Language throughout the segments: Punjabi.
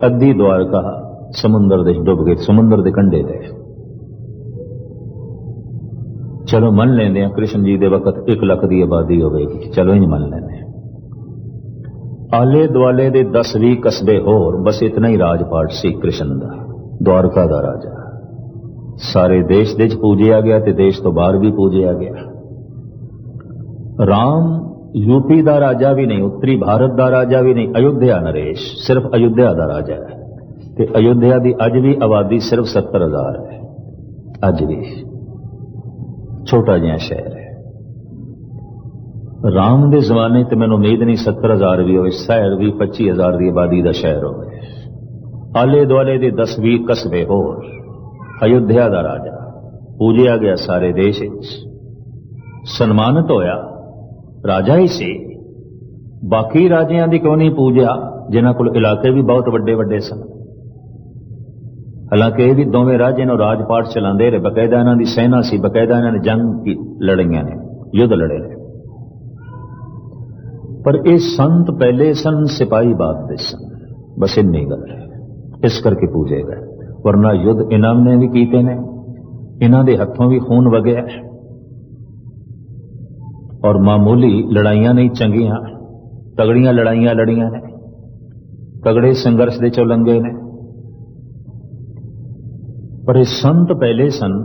ਅੱਧੀ ਦਵਾਰਕਾ ਸਮੁੰਦਰ ਦੇ ਡੁੱਬ ਗਈ ਸਮੁੰਦਰ ਦੇ ਕੰਢੇ ਤੇ। ਚਲੋ ਮੰਨ ਲੈਂਦੇ ਆ ਕ੍ਰਿਸ਼ਨ ਜੀ ਦੇ ਵਕਤ 1 ਲੱਖ ਦੀ ਆਬਾਦੀ ਹੋਵੇਗੀ। ਚਲੋ ਇੰਜ ਮੰਨ ਲੈਂਦੇ ਆਲੇ ਦੁਆਲੇ ਦੇ 10-20 ਕਸਬੇ ਹੋਰ, ਬਸ ਇਤਨਾ ਹੀ ਰਾਜਪਾਟ ਸੀ ਕ੍ਰਿਸ਼ਨ ਦਾ, ਦਵਾਰਕਾ ਦਾ ਰਾਜਾ। ਸਾਰੇ ਦੇਸ਼ ਦੇ ਚ ਪੂਜਿਆ ਗਿਆ ਤੇ ਦੇਸ਼ ਤੋਂ ਬਾਹਰ ਵੀ ਪੂਜਿਆ ਗਿਆ। ਰਾਮ ਯੂਪੀ ਦਾ ਰਾਜਾ ਵੀ ਨਹੀਂ, ਉੱਤਰੀ ਭਾਰਤ ਦਾ ਰਾਜਾ ਵੀ ਨਹੀਂ, ਅਯੁੱਧਿਆ ਨਰੇਸ਼, ਸਿਰਫ ਅਯੁੱਧਿਆ ਦਾ ਰਾਜਾ ਹੈ। ਤੇ ਅਯੁੱਧਿਆ ਦੀ ਅੱਜ ਵੀ ਆਬਾਦੀ ਸਿਰਫ 70000 ਹੈ। ਅੱਜ ਵੀ। ਛੋਟਾ ਜਿਹਾ ਸ਼ਹਿਰ ਹੈ। ਰਾਮ ਦੇ ਜ਼ਮਾਨੇ ਤੇ ਮੈਨੂੰ ਉਮੀਦ ਨਹੀਂ 70000 ਵੀ ਹੋਵੇ ਸ਼ਹਿਰ ਵੀ 25000 ਦੀ ਆਬਾਦੀ ਦਾ ਸ਼ਹਿਰ ਹੋਵੇ। ਆਲੇ ਦੁਆਲੇ ਦੇ 10-20 ਕਸਬੇ ਹੋਰ, ਅਯੁੱਧਿਆ ਦਾ ਰਾਜਾ, ਪੂਜਿਆ ਗਿਆ ਸਾਰੇ ਦੇਸ਼ ਵਿੱਚ। ਸਨਮਾਨਿਤ ਹੋਇਆ। ਰਾਜਾ ਹੀ ਸੀ। ਬਾਕੀ ਰਾਜਿਆਂ ਦੀ ਕਿਉਂ ਨਹੀਂ ਪੂਜਿਆ? ਜਿਨ੍ਹਾਂ ਕੋਲ ਇਲਾਕੇ ਵੀ ਬਹੁਤ ਵੱਡੇ ਵੱਡੇ ਸਨ। ਹਾਲਾਂਕਿ ਇਹ ਵੀ ਦੋਵੇਂ ਰਾਜੇ ਨੂੰ ਰਾਜਪਾਟ ਚਲਾਉਂਦੇ ਰਹੇ। ਬਕਾਇਦਾ ਇਹਨਾਂ ਦੀ ਸੈਨਾ ਸੀ, ਬਕਾਇਦਾ ਇਹਨਾਂ ਨੇ ਜੰਗ ਕੀ ਲੜੀਆਂ ਨੇ, ਯੁੱਧ ਲੜੇ ਨੇ। ਪਰ ਇਹ ਸੰਤ ਪਹਿਲੇ ਸਨ, ਸਿਪਾਹੀ ਬਾਦ ਦੇ ਸਨ। ਬਸ ਇੰਨੀ ਗੱਲ ਹੈ। ਇਸ ਕਰਕੇ ਪੂਜੇ ਗਏ। ਵਰਨਾ ਯੁੱਧ ਇਹਨਾਂ ਨੇ ਵੀ ਕੀਤੇ ਨੇ। ਇਹਨਾਂ ਦੇ ਹੱਥੋਂ ਵੀ ਖੂਨ ਵਗਿਆ ਔਰ ਮਾਮੂਲੀ ਲੜਾਈਆਂ ਨਹੀਂ ਚੰਗੀਆਂ ਤਗੜੀਆਂ ਲੜਾਈਆਂ ਲੜੀਆਂ ਨੇ ਤਗੜੇ ਸੰਘਰਸ਼ ਦੇ ਚੋਂ ਲੰਗੇ ਨੇ ਪਰ ਇਹ ਸੰਤ ਪਹਿਲੇ ਸਨ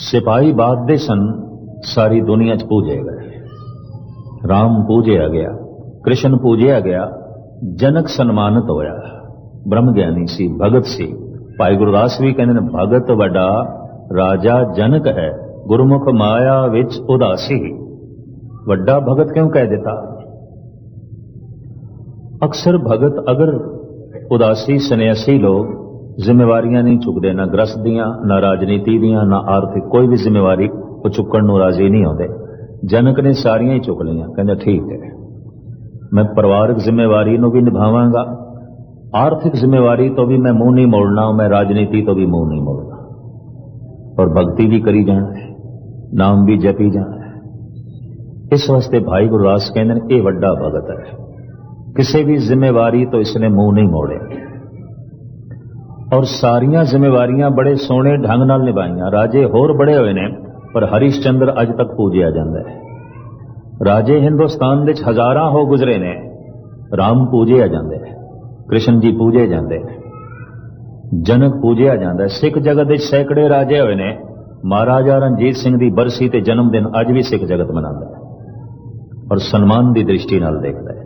ਸਿਪਾਹੀ ਬਾਦ ਦੇ ਸਨ ਸਾਰੀ ਦੁਨੀਆ 'ਚ ਪੂਜੇ ਗਏ ਰਾਮ ਪੂਜਿਆ ਗਿਆ ਕ੍ਰਿਸ਼ਨ ਪੂਜਿਆ ਗਿਆ ਜਨਕ ਸਨਮਾਨਿਤ ਹੋਇਆ ਬ੍ਰਹਮ ਗਿਆਨੀ ਸੀ ਭਗਤ ਸੀ ਭਾਈ ਗੁਰਦਾਸ ਵੀ ਕਹਿੰਦੇ ਨੇ ਭਗਤ ਵੱਡਾ ਰਾਜਾ ਜਨਕ ਹੈ ਗੁਰਮੁਖ ਮਾਇਆ ਵਿੱਚ ਉਦਾਸੀ ਵੱਡਾ ਭਗਤ ਕਿਉਂ ਕਹਿ ਦਿੱਤਾ ਅਕਸਰ ਭਗਤ ਅਗਰ ਉਦਾਸੀ ਸੰਨਿਆਸੀ ਲੋਗ ਜ਼ਿੰਮੇਵਾਰੀਆਂ ਨਹੀਂ ਚੁੱਕਦੇ ਨਾ ਗ੍ਰਸਤ ਦੀਆਂ ਨਾ ਰਾਜਨੀਤੀ ਦੀਆਂ ਨਾ ਆਰਥਿਕ ਕੋਈ ਵੀ ਜ਼ਿੰਮੇਵਾਰੀ ਉਹ ਚੁੱਕਣ ਨੂੰ ਰਾਜ਼ੀ ਨਹੀਂ ਹੁੰਦੇ ਜਨਕ ਨੇ ਸਾਰੀਆਂ ਹੀ ਚੁੱਕ ਲਈਆਂ ਕਹਿੰਦਾ ਠੀਕ ਹੈ ਮੈਂ ਪਰਿਵਾਰਕ ਜ਼ਿੰਮੇਵਾਰੀ ਨੂੰ ਵੀ ਨਿਭਾਵਾਂਗਾ ਆਰਥਿਕ ਜ਼ਿੰਮੇਵਾਰੀ ਤੋਂ ਵੀ ਮੈਂ ਮੂੰਹ ਨਹੀਂ ਮੋੜਨਾ ਮੈਂ ਰਾਜਨੀਤੀ ਤੋਂ ਵੀ ਮੂੰਹ ਨਹੀਂ ਮੋੜਨਾ ਔਰ ਭਗਤੀ ਵੀ ਕਰੀ ਜਾਣਾ ਹੈ ਨਾਮ ਵੀ ਜਪੀ ਜਾਣਾ ਹੈ ਇਸ ਵਾਸਤੇ ਭਾਈ ਗੁਰਦਾਸ ਕਹਿੰਦੇ ਨੇ, ਇਹ ਵੱਡਾ ਭਗਤ ਹੈ। ਕਿਸੇ ਵੀ ਜ਼ਿੰਮੇਵਾਰੀ ਤੋਂ ਇਸਨੇ ਮੂੰਹ ਨਹੀਂ ਮੋੜਿਆ। ਔਰ ਸਾਰੀਆਂ ਜ਼ਿੰਮੇਵਾਰੀਆਂ ਬੜੇ ਸੋਹਣੇ ਢੰਗ ਨਾਲ ਨਿਭਾਈਆਂ। ਰਾਜੇ ਹੋਰ ਬੜੇ ਹੋਏ ਨੇ, ਪਰ ਹਰੀਸ਼ ਚੰਦਰ ਅੱਜ ਤੱਕ ਪੂਜਿਆ ਜਾਂਦਾ ਹੈ। ਰਾਜੇ ਹਿੰਦੁਸਤਾਨ ਵਿੱਚ ਹਜ਼ਾਰਾਂ ਹੋ ਗੁਜ਼ਰੇ ਨੇ, ਰਾਮ ਪੂਜਿਆ ਜਾਂਦਾ ਹੈ, ਕ੍ਰਿਸ਼ਨ ਜੀ ਪੂਜੇ ਜਾਂਦੇ ਨੇ, ਜਨਕ ਪੂਜਿਆ ਜਾਂਦਾ ਸਿੱਖ ਜਗਤ ਵਿੱਚ ਸੈਂਕੜੇ ਰਾਜੇ ਹੋਏ ਨੇ, ਮਹਾਰਾਜਾ ਰਣਜੀਤ ਸਿੰਘ ਦੀ ਬਰਸੀ ਤੇ ਜਨਮ ਦਿਨ ਅੱਜ ਵੀ ਸਿੱਖ ਜਗਤ ਮਨਾਉਂਦਾ ਹੈ। ਔਰ ਸਨਮਾਨ ਦੀ ਦ੍ਰਿਸ਼ਟੀ ਨਾਲ ਦੇਖਦਾ ਹੈ।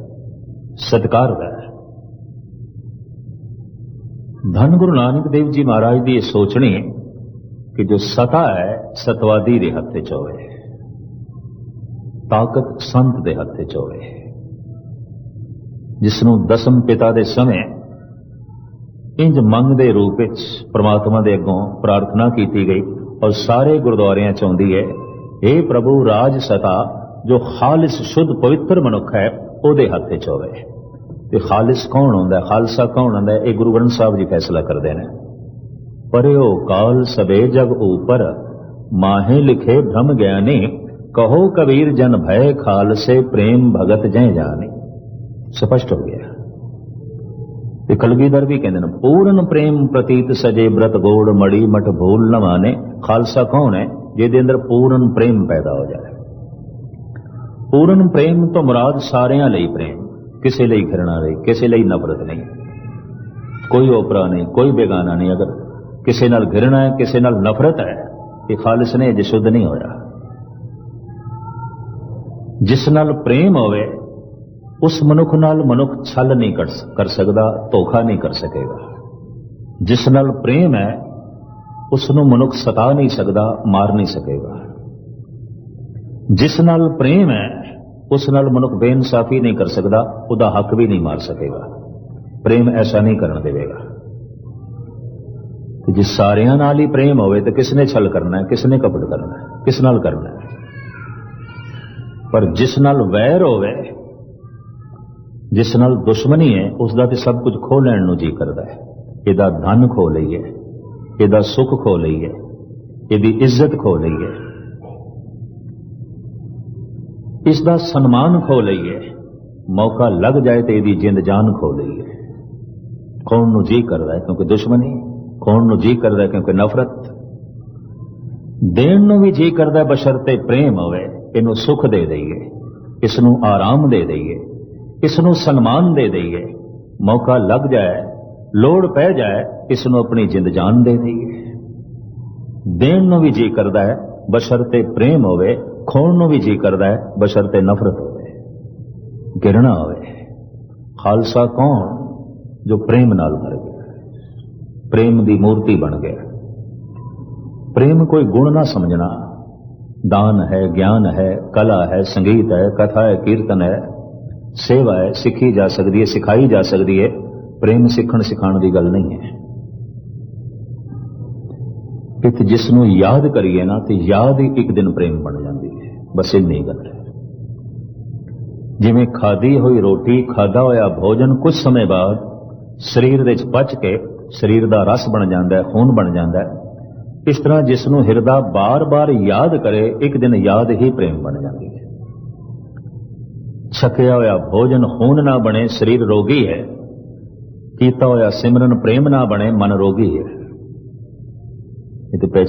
ਸਤਿਕਾਰ ਦਾ ਹੈ। ਧੰਨ ਗੁਰੂ ਨਾਨਕ ਦੇਵ ਜੀ ਮਹਾਰਾਜ ਦੀ ਇਹ ਸੋਚਣੀ ਕਿ ਜੋ ਸਤਾ ਹੈ, ਸਤਵਾਦੀ ਦੇ ਹੱਥ 'ਚ ਹੋਵੇ, ਤਾਕਤ ਸੰਤ ਦੇ ਹੱਥ 'ਚ ਹੋਵੇ ਜਿਸ ਨੂੰ ਦਸਮ ਪਿਤਾ ਦੇ ਸਮੇਂ ਇੰਜ ਮੰਗ ਦੇ ਰੂਪ ਵਿੱਚ ਪ੍ਰਮਾਤਮਾ ਦੇ ਅੱਗੋਂ ਪ੍ਰਾਰਥਨਾ ਕੀਤੀ ਗਈ ਔਰ ਸਾਰੇ ਗੁਰਦੁਆਰਿਆਂ 'ਚ ਆਉਂਦੀ ਹੈ اے ਪ੍ਰਭੂ, ਰਾਜ ਸਤਾ ਜੋ ਖਾਲਿਸ ਸ਼ੁੱਧ ਪਵਿੱਤਰ ਮਨੁੱਖ ਹੈ, ਉਹਦੇ ਹੱਥ 'ਚ ਹੋਵੇ। ਤੇ ਖਾਲਿਸ ਕੌਣ ਹੁੰਦਾ? ਖਾਲਸਾ ਕੌਣ ਹੁੰਦਾ? ਇਹ ਗੁਰੂ ਗ੍ਰੰਥ ਸਾਹਿਬ ਜੀ ਫੈਸਲਾ ਕਰਦੇ ਨੇ। ਪਰਿਓ ਕਾਲ ਸਵੇ ਜਗ ਉਪਰ, ਮਾਹੇ ਲਿਖੇ ਭ੍ਰਮ ਗਿਆਨੀ, ਕਹੋ ਕਬੀਰ ਜਨ ਭੈ ਖਾਲਸੇ ਪ੍ਰੇਮ ਭਗਤ ਜੈ ਜਾਣੇ ਸਪਸ਼ਟ ਹੋ ਗਿਆ। ਤੇ ਕਲਗੀਧਰ ਵੀ ਕਹਿੰਦੇ ਨੇ, ਪੂਰਨ ਪ੍ਰੇਮ ਪ੍ਰਤੀਤ ਸਜੇ ਬ੍ਰਤ ਗੋੜ ਮੜੀ ਮਠ ਭੂਲ ਨ ਮਾਨੇ ਖਾਲਸਾ ਕੌਣ ਹੈ? ਜਿਹਦੇ ਅੰਦਰ ਪੂਰਨ ਪ੍ਰੇਮ ਪੈਦਾ ਹੋ ਜਾਏ। ਪੂਰਨ ਪ੍ਰੇਮ ਤੋਂ ਮੁਰਾਦ ਸਾਰਿਆਂ ਲਈ ਪ੍ਰੇਮ, ਕਿਸੇ ਲਈ ਘਿਰਣਾ ਨਹੀਂ, ਕਿਸੇ ਲਈ ਨਫ਼ਰਤ ਨਹੀਂ। ਕੋਈ ਓਪਰਾ ਨਹੀਂ, ਕੋਈ ਬੇਗਾਨਾ ਨਹੀਂ, ਅਗਰ ਕਿਸੇ ਨਾਲ ਘਿਰਣਾ ਹੈ, ਕਿਸੇ ਨਾਲ ਨਫ਼ਰਤ ਹੈ, ਇਹ ਖਾਲਸ ਨੇ ਜੇ ਸ਼ੁੱਧ ਨਹੀਂ ਹੋਇਆ। ਜਿਸ ਨਾਲ ਪ੍ਰੇਮ ਹੋਵੇ, ਉਸ ਮਨੁੱਖ ਨਾਲ ਮਨੁੱਖ ਛਲ ਨਹੀਂ ਕਰ ਸਕਦਾ, ਧੋਖਾ ਨਹੀਂ ਕਰ ਸਕੇਗਾ। ਜਿਸ ਨਾਲ ਪ੍ਰੇਮ ਹੈ ਉਸ ਨੂੰ ਮਨੁੱਖ ਸਤਾ ਨਹੀਂ ਸਕਦਾ, ਮਾਰ ਨਹੀਂ ਸਕੇਗਾ। ਜਿਸ ਨਾਲ ਪ੍ਰੇਮ ਹੈ ਉਸ ਨਾਲ ਮਨੁੱਖ ਬੇਇਨਸਾਫੀ ਨਹੀਂ ਕਰ ਸਕਦਾ, ਉਹਦਾ ਹੱਕ ਵੀ ਨਹੀਂ ਮਾਰ ਸਕੇਗਾ। ਪ੍ਰੇਮ ਐਸਾ ਨਹੀਂ ਕਰਨ ਦੇਵੇਗਾ। ਤੇ ਜੇ ਸਾਰਿਆਂ ਨਾਲ ਹੀ ਪ੍ਰੇਮ ਹੋਵੇ, ਤਾਂ ਕਿਸ ਨੇ ਛਲ ਕਰਨਾ ਹੈ, ਕਿਸ ਨੇ ਕਪਟ ਕਰਨਾ ਹੈ, ਕਿਸ ਨਾਲ ਕਰਨਾ ਹੈ? ਪਰ ਜਿਸ ਨਾਲ ਵੈਰ ਹੋਵੇ, ਜਿਸ ਨਾਲ ਦੁਸ਼ਮਣੀ ਹੈ ਉਸ ਦਾ ਤੇ ਸਭ ਕੁਝ ਖੋ ਲੈਣ ਨੂੰ ਜੀ ਕਰਦਾ ਹੈ। ਇਹਦਾ ਧਨ ਖੋ ਲਈਏ, ਇਹਦਾ ਸੁੱਖ ਖੋ ਲਈਏ, ਇਹਦੀ ਇੱਜ਼ਤ ਖੋ ਲਈਏ। ਇਸ ਦਾ ਸਨਮਾਨ ਖੋ ਲਈਏ। ਮੌਕਾ ਲੱਗ ਜਾਏ ਤੇ ਇਹਦੀ ਜਿੰਦ ਜਾਨ ਖੋ ਲਈਏ। ਕੌਣ ਨੂੰ ਜੀ ਕਰਦਾ ਕਿਉਂਕਿ ਦੁਸ਼ਮਣੀ, ਕੌਣ ਨੂੰ ਜੀ ਕਰਦਾ ਕਿਉਂਕਿ ਨਫ਼ਰਤ? ਦੇਣ ਨੂੰ ਵੀ ਜੀ ਕਰਦਾ ਹੈ ਬਸ਼ਰਤੇ ਪ੍ਰੇਮ ਹੋਵੇ, ਇਹਨੂੰ ਸੁਖ ਦੇ ਦਈਏ ਇਸ ਨੂੰ ਆਰਾਮ ਦੇ ਦਈਏ ਇਸ ਨੂੰ ਸਨਮਾਨ ਦੇ ਦਈਏ। ਮੌਕਾ ਲੱਗ ਜਾਏ, ਲੋੜ ਪੈ ਜਾਏ ਇਸ ਨੂੰ ਆਪਣੀ ਜਿੰਦ ਜਾਨ ਦੇ ਦਈਏ। ਦੇਣ ਨੂੰ ਵੀ ਜੀ ਕਰਦਾ ਹੈ ਬਸ਼ਰਤੇ ਪ੍ਰੇਮ ਹੋਵੇ ਖੋਣ ਨੂੰ ਵੀ ਜੀ ਕਰਦਾ ਹੈ, ਬਸ਼ਰ 'ਤੇ ਨਫ਼ਰਤ ਹੋਵੇ ਗਿਰਣਾ ਹੋਵੇ। ਖਾਲਸਾ ਕੌਣ ਜੋ ਪ੍ਰੇਮ ਨਾਲ ਮਰ ਗਿਆ? ਪ੍ਰੇਮ ਦੀ ਮੂਰਤੀ ਬਣ ਗਿਆ। ਪ੍ਰੇਮ ਕੋਈ ਗੁਣ ਨਾ ਸਮਝਣਾ। ਦਾਨ ਹੈ, ਗਿਆਨ ਹੈ, ਕਲਾ ਹੈ, ਸੰਗੀਤ ਹੈ, ਕਥਾ ਹੈ, ਕੀਰਤਨ ਹੈ। ਸੇਵਾ ਹੈ, ਸਿੱਖੀ ਜਾ ਸਕਦੀ ਹੈ, ਸਿਖਾਈ ਜਾ ਸਕਦੀ ਹੈ। ਪ੍ਰੇਮ ਸਿੱਖਣ ਸਿਖਾਉਣ ਦੀ ਗੱਲ ਨਹੀਂ ਹੈ। ਕਿ ਜਿਸ ਨੂੰ ਯਾਦ ਕਰੀਏ ਨਾ, ਤੇ ਯਾਦ ਹੀ ਇੱਕ ਦਿਨ ਪ੍ਰੇਮ ਬਣ ਜਾਂਦੀ ਹੈ। ਬਸ ਇੰਨੀ ਗੱਲ ਹੈ। ਜਿਵੇਂ ਖਾਦੀ ਹੋਈ ਰੋਟੀ, ਖਾਦਾ ਹੋਇਆ ਭੋਜਨ ਕੁਝ ਸਮੇਂ ਬਾਅਦ ਸਰੀਰ ਦੇ ਵਿੱਚ ਪਚ ਕੇ ਸਰੀਰ ਦਾ ਰਸ ਬਣ ਜਾਂਦਾ ਹੈ, ਖੂਨ ਬਣ ਜਾਂਦਾ ਹੈ। ਇਸ ਤਰ੍ਹਾਂ ਜਿਸ ਨੂੰ ਹਿਰਦਾ ਬਾਰ-ਬਾਰ ਯਾਦ ਕਰੇ, ਇੱਕ ਦਿਨ ਯਾਦ ਹੀ ਪ੍ਰੇਮ ਬਣ ਜਾਂਦੀ ਹੈ। ਛਕਿਆ ਹੋਇਆ ਭੋਜਨ ਖੂਨ ਨਾ ਬਣੇ, ਸਰੀਰ ਰੋਗੀ ਹੈ। ਕੀਤਾ ਹੋਇਆ ਸਿਮਰਨ ਪ੍ਰੇਮ ਨਾ ਬਣੇ, ਮਨ ਰੋਗੀ ਹੈ। ਇਹ ਤੇ